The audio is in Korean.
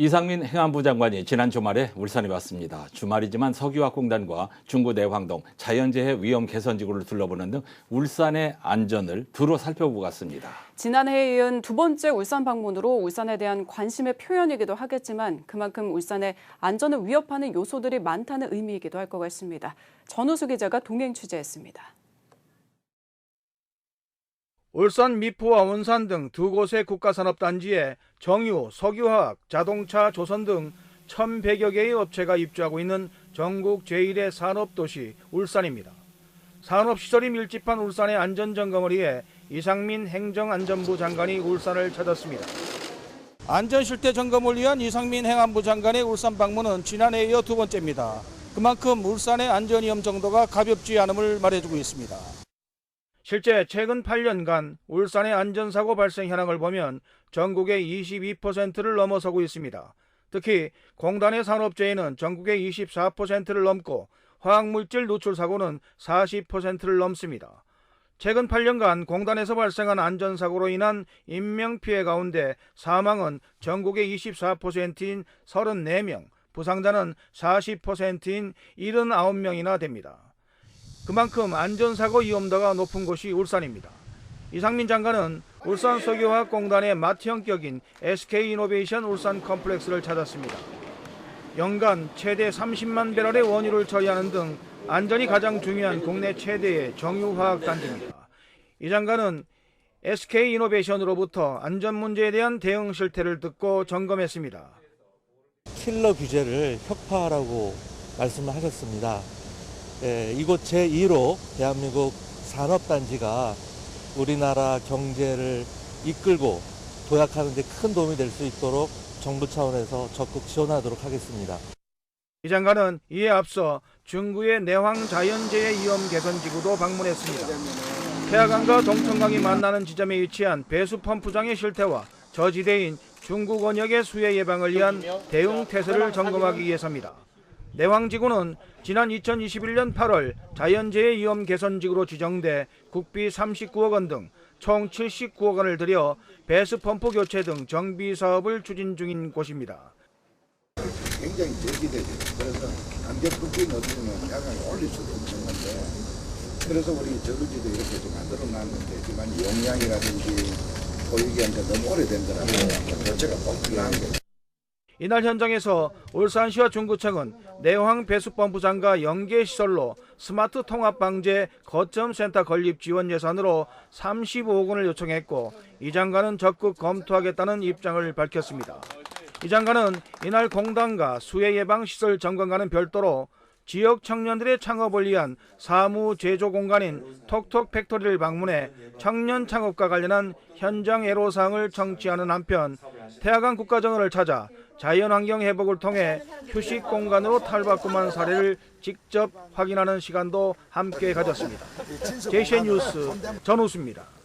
이상민 행안부 장관이 지난 주말에 울산에 왔습니다. 주말이지만 석유화공단과 중구 내황동 자연재해 위험 개선 지구를 둘러보는 등 울산의 안전을 두루 살펴보고 갔습니다. 지난해에 이은 두 번째 울산 방문으로 울산에 대한 관심의 표현이기도 하겠지만 그만큼 울산의 안전을 위협하는 요소들이 많다는 의미이기도 할 것 같습니다. 전우수 기자가 동행 취재했습니다. 울산 미포와 원산 등 두 곳의 국가산업단지에 정유, 석유화학, 자동차, 조선 등 1,100여 개의 업체가 입주하고 있는 전국 제1의 산업도시 울산입니다. 산업시설이 밀집한 울산의 안전점검을 위해 이상민 행정안전부 장관이 울산을 찾았습니다. 안전실태 점검을 위한 이상민 행안부 장관의 울산 방문은 지난해에 이어 두 번째입니다. 그만큼 울산의 안전위험 정도가 가볍지 않음을 말해주고 있습니다. 실제 최근 8년간 울산의 안전사고 발생 현황을 보면 전국의 22%를 넘어서고 있습니다. 특히 공단의 산업재해는 전국의 24%를 넘고 화학물질 누출 사고는 40%를 넘습니다. 최근 8년간 공단에서 발생한 안전사고로 인한 인명피해 가운데 사망은 전국의 24%인 34명, 부상자는 40%인 79명이나 됩니다. 그만큼 안전사고 위험도가 높은 곳이 울산입니다. 이상민 장관은 울산 석유화학공단의 마트 형격인 SK이노베이션 울산 컴플렉스를 찾았습니다. 연간 최대 30만 배럴의 원유를 처리하는 등 안전이 가장 중요한 국내 최대의 정유화학 단지입니다. 이 장관은 SK이노베이션으로부터 안전 문제에 대한 대응 실태를 듣고 점검했습니다. 킬러 규제를 혁파하라고 말씀을 하셨습니다. 예, 이곳 제2로 대한민국 산업단지가 우리나라 경제를 이끌고 도약하는 데 큰 도움이 될 수 있도록 정부 차원에서 적극 지원하도록 하겠습니다. 이 장관은 이에 앞서 중구의 내황 자연재해 위험 개선 지구도 방문했습니다. 태화강과 동천강이 만나는 지점에 위치한 배수 펌프장의 실태와 저지대인 중구 권역의 수해 예방을 위한 대응 태세를 점검하기 위해서입니다. 내황지구는 지난 2021년 8월 자연재해 위험 개선 지구로 지정돼 국비 39억 원 등 총 79억 원을 들여 배수 펌프 교체 등 정비 사업을 추진 중인 곳입니다. 굉장히 저기되죠. 그래서 강력국기 넣어주면 야간에 올릴 수도 없는 건데 그래서 우리 저글지도 이렇게 좀 만들어 놨는데 지만 용량이라든지 보유기한테 너무 오래된 거라서 교체가 꼭 필요한 거죠. 이날 현장에서 울산시와 중구청은 내황 배수펌프장과 연계 시설로 스마트 통합 방제 거점 센터 건립 지원 예산으로 35억 원을 요청했고 이 장관은 적극 검토하겠다는 입장을 밝혔습니다. 이 장관은 이날 공단과 수해 예방 시설 점검과는 별도로 지역 청년들의 창업을 위한 사무 제조 공간인 톡톡 팩토리를 방문해 청년 창업과 관련한 현장 애로사항을 청취하는 한편 태화강 국가정원을 찾아 자연환경 회복을 통해 휴식 공간으로 탈바꿈한 사례를 직접 확인하는 시간도 함께 가졌습니다. 제시의 뉴스 전우수입니다.